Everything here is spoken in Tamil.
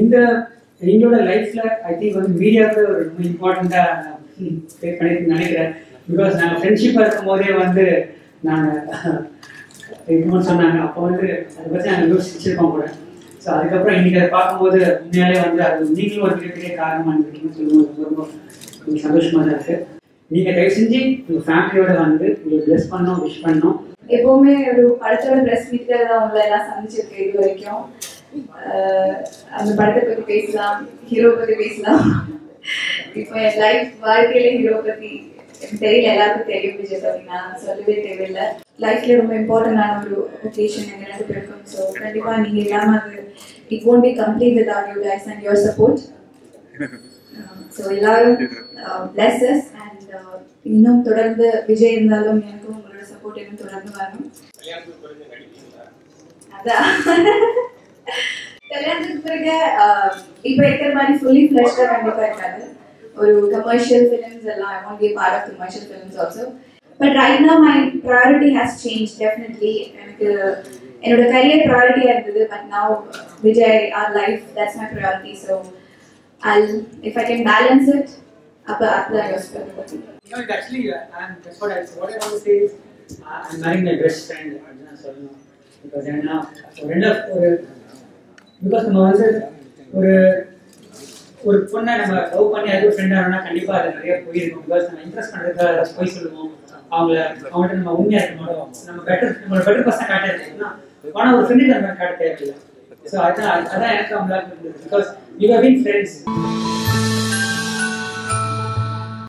இந்த எங்களோட லைஃப்ல ஐ திங்க் வந்து மீடியாவுக்கு ஒரு ரொம்ப இம்பார்ட்டண்டா பே பண்ணி நினைக்கிறேன். பிகாஸ் நாங்கள் ஃப்ரெண்ட்ஷிப்பாக இருக்கும் போதே வந்து நாங்கள் சொன்னாங்க அப்போ வந்து அதை பற்றி நாங்கள் யோசிச்சிருக்கோம் கூட. ஸோ அதுக்கப்புறம் இன்னைக்கு அதை பார்க்கும்போது உண்மையாலே வந்து அது நீங்களும் ஒரு மிகப்பெரிய காரணமாக இருக்கீங்கன்னு சொல்லும்போது ரொம்ப ரொம்ப சந்தோஷமாக தான் இருக்கு. நீங்கள் தயவு செஞ்சு உங்கள் ஃபேமிலியோட வந்து உங்களை பிளஸ் பண்ணோம் விஷ் பண்ணோம் எப்பவுமே ஒரு படத்தோட ப்ரெஸ் வீட்டில் தான் உங்களை எல்லாம் சந்திச்சிருக்கேன் இது வரைக்கும். அந்த படத்தை பத்தி பேசலாம் ஹீரோ பத்தி பேசலாம். இப்போ என் லைஃப் வாழ்க்கையில ஹீரோ எனக்கு தெரியல எல்லாருக்கும் தெரியும் விஜய் பத்தி நான் சொல்லவே தேவையில்லை. லைஃப்ல ரொம்ப இம்பார்ட்டன்டான ஒரு ஒகேஷன் எங்க ரெண்டு பேருக்கும். ஸோ கண்டிப்பா நீங்க இல்லாம அது it won't be complete without you guys and your support. So எல்லாரும் பிளஸஸ் அண்ட் இன்னும் தொடர்ந்து விஜய் இருந்தாலும் எனக்கும் உங்களோட சப்போர்ட் இன்னும் தொடர்ந்து வரணும். அதான். கல்யாணத்துக்கு பிறகு ஆஹ், இப்ப இருக்கிற மாதிரி ஃபுல்லி ஃபிளஷ்டா கண்டிப்பா இருக்காது ஒரு கமர்ஷியல் ஃபிலிம்ஸ் எல்லாம் I want be part of commercial films also but right now my priority has change definitely எனக்கு என்னோட கரியர் ப்ரையாரிட்டியா இருந்தது but now Vijay our life that's my priority so I'll if I can balance it, அப்ப அப்பதான் யோசிப்பேன் இதை பத்தி. You know, it actually, uh, I'm, that's what I, what I want to say is, uh, I'm marrying my best friend, அப்படின்னு நான் சொல்லணும். Because ஏன்னா, ஒரு ரெண்டு ஒரு because நம்ம வந்து ஒரு ஒரு பொண்ணை நம்ம லவ் பண்ணி அது ஃப்ரெண்ட் ஆகணும்னா கண்டிப்பா அது நிறைய போயிருக்கும். பிகாஸ் நம்ம இன்ட்ரெஸ்ட் பண்றதுக்காக ஏதாச்சும் போய் சொல்லுவோம். அவங்கள அவங்கள்ட்ட நம்ம உண்மையா மாட்டோம் நம்ம பெட்டர் நம்ம பெட்டர் பர்சன் காட்ட இருக்குன்னா ஆனா ஒரு ஃப்ரெண்ட் நம்ம காட்ட தேவையில்லை. ஸோ அதான் அதான் எனக்கு அவங்களால because you have been friends